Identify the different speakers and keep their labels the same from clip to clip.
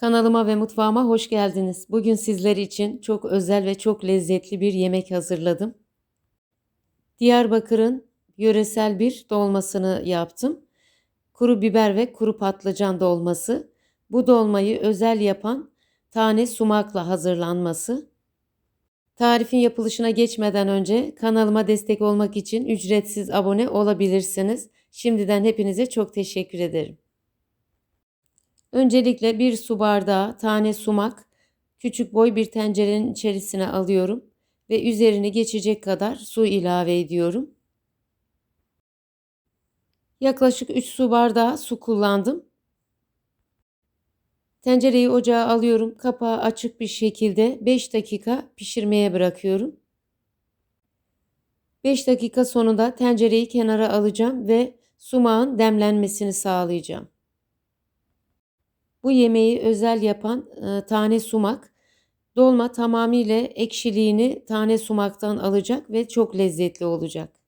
Speaker 1: Kanalıma ve mutfağıma hoş geldiniz. Bugün sizler için çok özel ve çok lezzetli bir yemek hazırladım. Diyarbakır'ın yöresel bir dolmasını yaptım. Kuru biber ve kuru patlıcan dolması. Bu dolmayı özel yapan tane sumakla hazırlanması. Tarifin yapılışına geçmeden önce kanalıma destek olmak için ücretsiz abone olabilirsiniz. Şimdiden hepinize çok teşekkür ederim. Öncelikle bir su bardağı tane sumak küçük boy bir tencerenin içerisine alıyorum ve üzerine geçecek kadar su ilave ediyorum. Yaklaşık 3 su bardağı su kullandım. Tencereyi ocağa alıyorum. Kapağı açık bir şekilde 5 dakika pişirmeye bırakıyorum. 5 dakika sonunda tencereyi kenara alacağım ve sumağın demlenmesini sağlayacağım. Bu yemeği özel yapan e, tane sumak dolma tamamıyla ekşiliğini tane sumaktan alacak ve çok lezzetli olacak.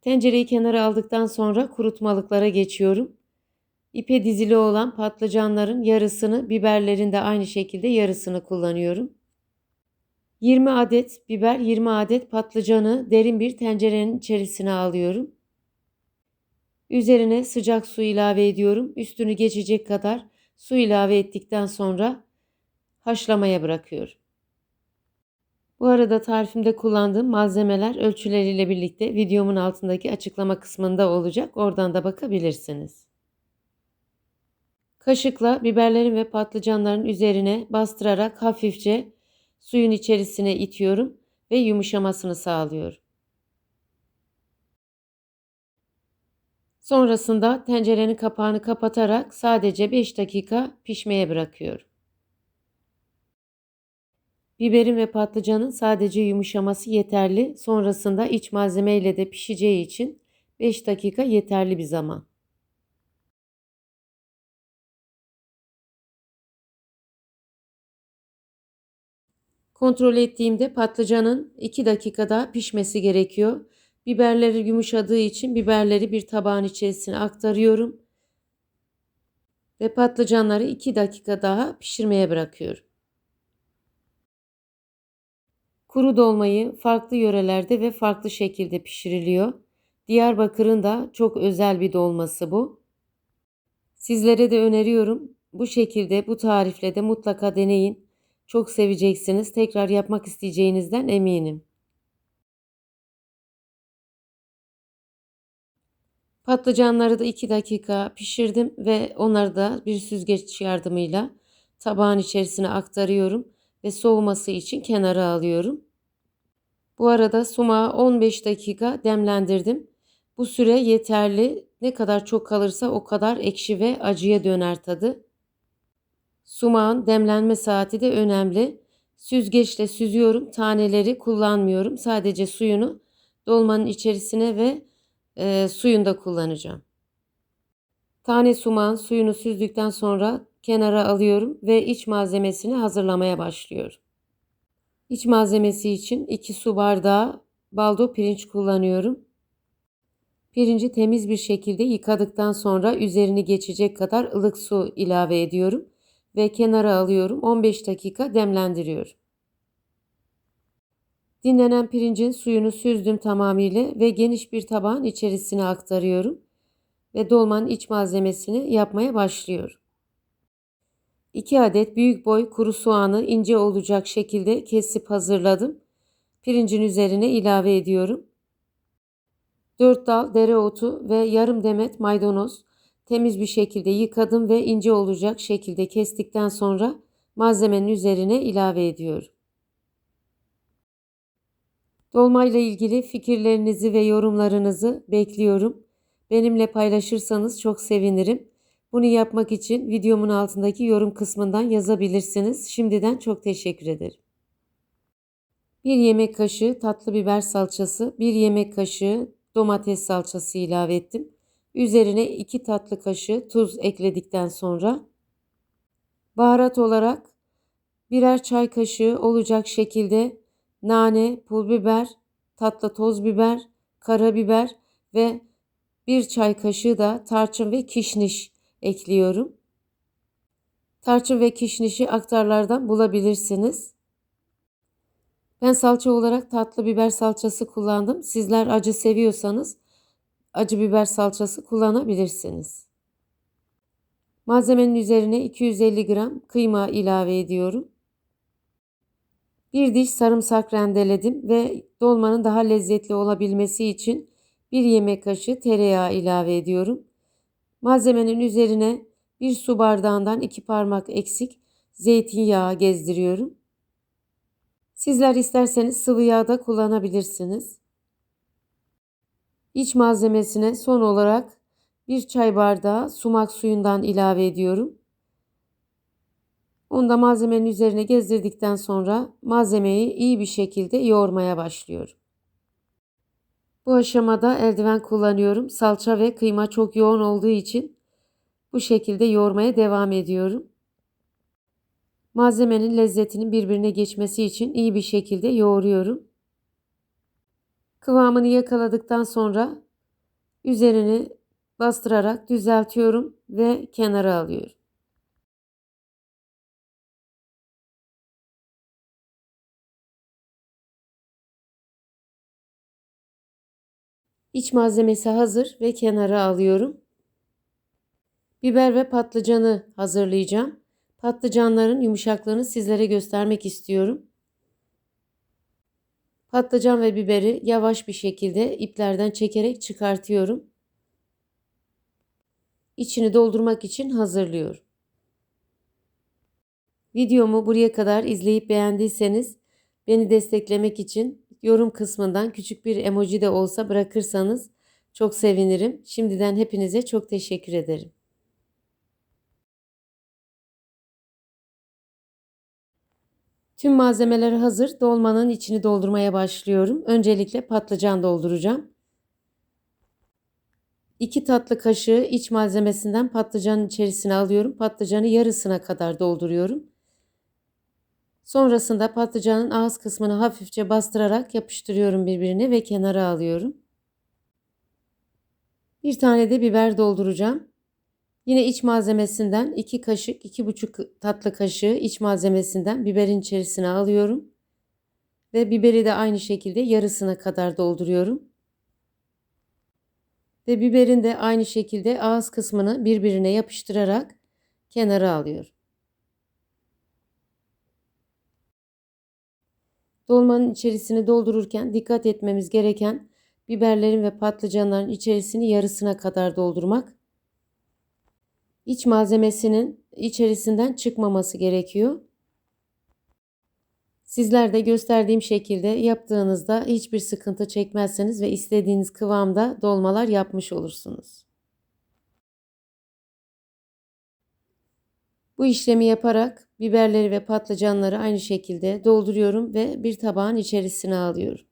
Speaker 1: Tencereyi kenara aldıktan sonra kurutmalıklara geçiyorum. İpe dizili olan patlıcanların yarısını, biberlerin de aynı şekilde yarısını kullanıyorum. 20 adet biber, 20 adet patlıcanı derin bir tencerenin içerisine alıyorum. Üzerine sıcak su ilave ediyorum. Üstünü geçecek kadar su ilave ettikten sonra haşlamaya bırakıyorum. Bu arada tarifimde kullandığım malzemeler ölçüleriyle birlikte videomun altındaki açıklama kısmında olacak. Oradan da bakabilirsiniz. Kaşıkla biberlerin ve patlıcanların üzerine bastırarak hafifçe suyun içerisine itiyorum ve yumuşamasını sağlıyorum. Sonrasında tencerenin kapağını kapatarak sadece 5 dakika pişmeye bırakıyorum. Biberin ve patlıcanın sadece yumuşaması yeterli. Sonrasında iç malzeme ile de pişeceği için 5 dakika yeterli bir zaman. Kontrol ettiğimde patlıcanın 2 dakikada pişmesi gerekiyor. Biberleri yumuşadığı için biberleri bir tabağın içerisine aktarıyorum. Ve patlıcanları 2 dakika daha pişirmeye bırakıyorum. Kuru dolmayı farklı yörelerde ve farklı şekilde pişiriliyor. Diyarbakır'ın da çok özel bir dolması bu. Sizlere de öneriyorum. Bu şekilde bu tarifle de mutlaka deneyin. Çok seveceksiniz. Tekrar yapmak isteyeceğinizden eminim. Patlıcanları da 2 dakika pişirdim ve onları da bir süzgeç yardımıyla tabağın içerisine aktarıyorum ve soğuması için kenara alıyorum. Bu arada sumağı 15 dakika demlendirdim. Bu süre yeterli. Ne kadar çok kalırsa o kadar ekşi ve acıya döner tadı. Sumağın demlenme saati de önemli. Süzgeçle süzüyorum. Taneleri kullanmıyorum. Sadece suyunu dolmanın içerisine ve e, suyunda kullanacağım. Tane sumağın suyunu süzdükten sonra kenara alıyorum ve iç malzemesini hazırlamaya başlıyorum. İç malzemesi için 2 su bardağı baldo pirinç kullanıyorum. Pirinci temiz bir şekilde yıkadıktan sonra üzerini geçecek kadar ılık su ilave ediyorum ve kenara alıyorum. 15 dakika demlendiriyorum. Dinlenen pirincin suyunu süzdüm tamamıyla ve geniş bir tabağın içerisine aktarıyorum ve dolmanın iç malzemesini yapmaya başlıyorum. 2 adet büyük boy kuru soğanı ince olacak şekilde kesip hazırladım. Pirincin üzerine ilave ediyorum. 4 dal dereotu ve yarım demet maydanoz temiz bir şekilde yıkadım ve ince olacak şekilde kestikten sonra malzemenin üzerine ilave ediyorum. Dolma ile ilgili fikirlerinizi ve yorumlarınızı bekliyorum. Benimle paylaşırsanız çok sevinirim. Bunu yapmak için videomun altındaki yorum kısmından yazabilirsiniz. Şimdiden çok teşekkür ederim. 1 yemek kaşığı tatlı biber salçası, 1 yemek kaşığı domates salçası ilave ettim. Üzerine 2 tatlı kaşığı tuz ekledikten sonra baharat olarak birer çay kaşığı olacak şekilde nane, pul biber, tatlı toz biber, karabiber ve bir çay kaşığı da tarçın ve kişniş ekliyorum. Tarçın ve kişnişi aktarlardan bulabilirsiniz. Ben salça olarak tatlı biber salçası kullandım. Sizler acı seviyorsanız acı biber salçası kullanabilirsiniz. Malzemenin üzerine 250 gram kıyma ilave ediyorum. Bir diş sarımsak rendeledim ve dolmanın daha lezzetli olabilmesi için bir yemek kaşığı tereyağı ilave ediyorum. Malzemenin üzerine bir su bardağından iki parmak eksik zeytinyağı gezdiriyorum. Sizler isterseniz sıvı yağ da kullanabilirsiniz. İç malzemesine son olarak bir çay bardağı sumak suyundan ilave ediyorum. Onu da malzemenin üzerine gezdirdikten sonra malzemeyi iyi bir şekilde yoğurmaya başlıyorum. Bu aşamada eldiven kullanıyorum. Salça ve kıyma çok yoğun olduğu için bu şekilde yoğurmaya devam ediyorum. Malzemenin lezzetinin birbirine geçmesi için iyi bir şekilde yoğuruyorum. Kıvamını yakaladıktan sonra üzerini bastırarak düzeltiyorum ve kenara alıyorum. İç malzemesi hazır ve kenara alıyorum. Biber ve patlıcanı hazırlayacağım. Patlıcanların yumuşaklığını sizlere göstermek istiyorum. Patlıcan ve biberi yavaş bir şekilde iplerden çekerek çıkartıyorum. İçini doldurmak için hazırlıyorum. Videomu buraya kadar izleyip beğendiyseniz beni desteklemek için yorum kısmından küçük bir emoji de olsa bırakırsanız çok sevinirim. Şimdiden hepinize çok teşekkür ederim. Tüm malzemeler hazır. Dolmanın içini doldurmaya başlıyorum. Öncelikle patlıcan dolduracağım. 2 tatlı kaşığı iç malzemesinden patlıcanın içerisine alıyorum. Patlıcanı yarısına kadar dolduruyorum. Sonrasında patlıcanın ağız kısmını hafifçe bastırarak yapıştırıyorum birbirine ve kenara alıyorum. Bir tane de biber dolduracağım. Yine iç malzemesinden 2 kaşık, 2,5 tatlı kaşığı iç malzemesinden biberin içerisine alıyorum. Ve biberi de aynı şekilde yarısına kadar dolduruyorum. Ve biberin de aynı şekilde ağız kısmını birbirine yapıştırarak kenara alıyorum. Dolmanın içerisini doldururken dikkat etmemiz gereken biberlerin ve patlıcanların içerisini yarısına kadar doldurmak. İç malzemesinin içerisinden çıkmaması gerekiyor. Sizler de gösterdiğim şekilde yaptığınızda hiçbir sıkıntı çekmezseniz ve istediğiniz kıvamda dolmalar yapmış olursunuz. Bu işlemi yaparak biberleri ve patlıcanları aynı şekilde dolduruyorum ve bir tabağın içerisine alıyorum.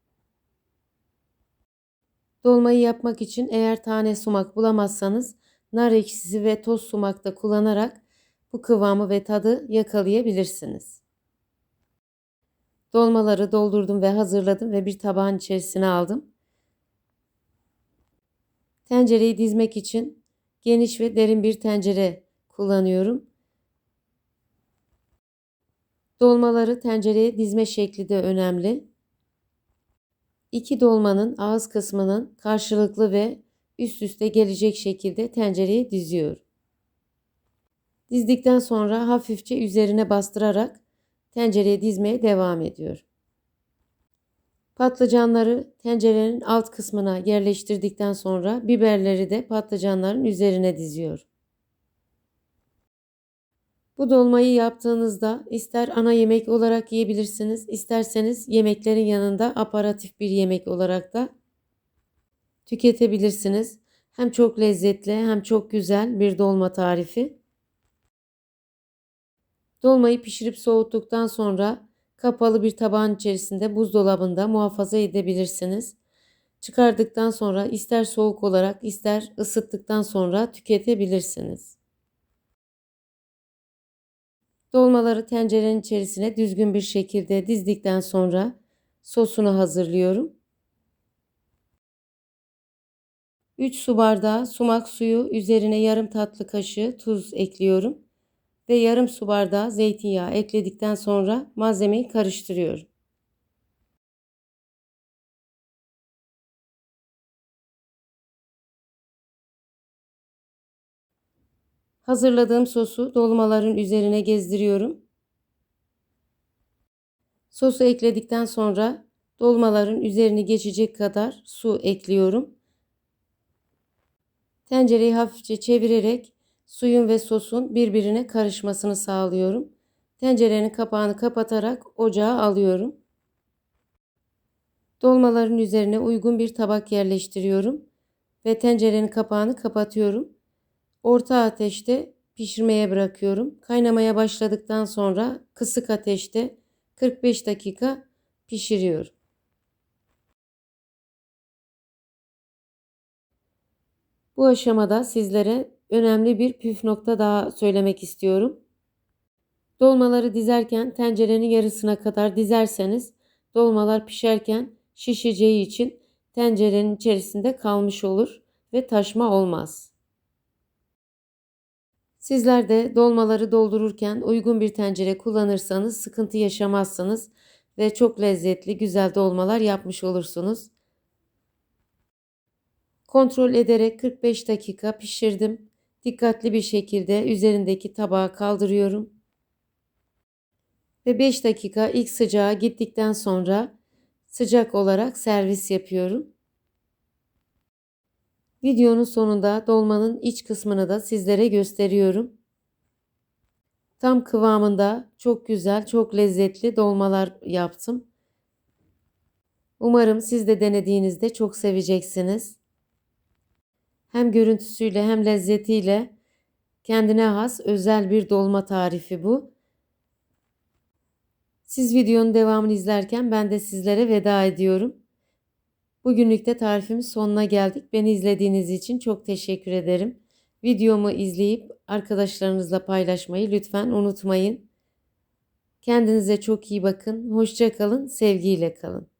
Speaker 1: Dolmayı yapmak için eğer tane sumak bulamazsanız nar ekşisi ve toz sumak da kullanarak bu kıvamı ve tadı yakalayabilirsiniz. Dolmaları doldurdum ve hazırladım ve bir tabağın içerisine aldım. Tencereyi dizmek için geniş ve derin bir tencere kullanıyorum. Dolmaları tencereye dizme şekli de önemli. İki dolmanın ağız kısmının karşılıklı ve üst üste gelecek şekilde tencereye diziyorum. Dizdikten sonra hafifçe üzerine bastırarak tencereye dizmeye devam ediyorum. Patlıcanları tencerenin alt kısmına yerleştirdikten sonra biberleri de patlıcanların üzerine diziyorum. Bu dolmayı yaptığınızda ister ana yemek olarak yiyebilirsiniz, isterseniz yemeklerin yanında aparatif bir yemek olarak da tüketebilirsiniz. Hem çok lezzetli hem çok güzel bir dolma tarifi. Dolmayı pişirip soğuttuktan sonra kapalı bir tabağın içerisinde buzdolabında muhafaza edebilirsiniz. Çıkardıktan sonra ister soğuk olarak ister ısıttıktan sonra tüketebilirsiniz. Dolmaları tencerenin içerisine düzgün bir şekilde dizdikten sonra sosunu hazırlıyorum. 3 su bardağı sumak suyu üzerine yarım tatlı kaşığı tuz ekliyorum. ve yarım su bardağı zeytinyağı ekledikten sonra malzemeyi karıştırıyorum. Hazırladığım sosu dolmaların üzerine gezdiriyorum. Sosu ekledikten sonra dolmaların üzerini geçecek kadar su ekliyorum. Tencereyi hafifçe çevirerek suyun ve sosun birbirine karışmasını sağlıyorum. Tencerenin kapağını kapatarak ocağa alıyorum. Dolmaların üzerine uygun bir tabak yerleştiriyorum ve tencerenin kapağını kapatıyorum. Orta ateşte pişirmeye bırakıyorum. Kaynamaya başladıktan sonra kısık ateşte 45 dakika pişiriyorum. Bu aşamada sizlere önemli bir püf nokta daha söylemek istiyorum. Dolmaları dizerken tencerenin yarısına kadar dizerseniz dolmalar pişerken şişeceği için tencerenin içerisinde kalmış olur ve taşma olmaz. Sizler de dolmaları doldururken uygun bir tencere kullanırsanız sıkıntı yaşamazsınız ve çok lezzetli güzel dolmalar yapmış olursunuz. Kontrol ederek 45 dakika pişirdim. Dikkatli bir şekilde üzerindeki tabağı kaldırıyorum. Ve 5 dakika ilk sıcağı gittikten sonra sıcak olarak servis yapıyorum. Videonun sonunda dolmanın iç kısmını da sizlere gösteriyorum. Tam kıvamında çok güzel, çok lezzetli dolmalar yaptım. Umarım siz de denediğinizde çok seveceksiniz. Hem görüntüsüyle hem lezzetiyle kendine has özel bir dolma tarifi bu. Siz videonun devamını izlerken ben de sizlere veda ediyorum. Bugünlük de tarifimin sonuna geldik. Beni izlediğiniz için çok teşekkür ederim. Videomu izleyip arkadaşlarınızla paylaşmayı lütfen unutmayın. Kendinize çok iyi bakın. Hoşça kalın, sevgiyle kalın.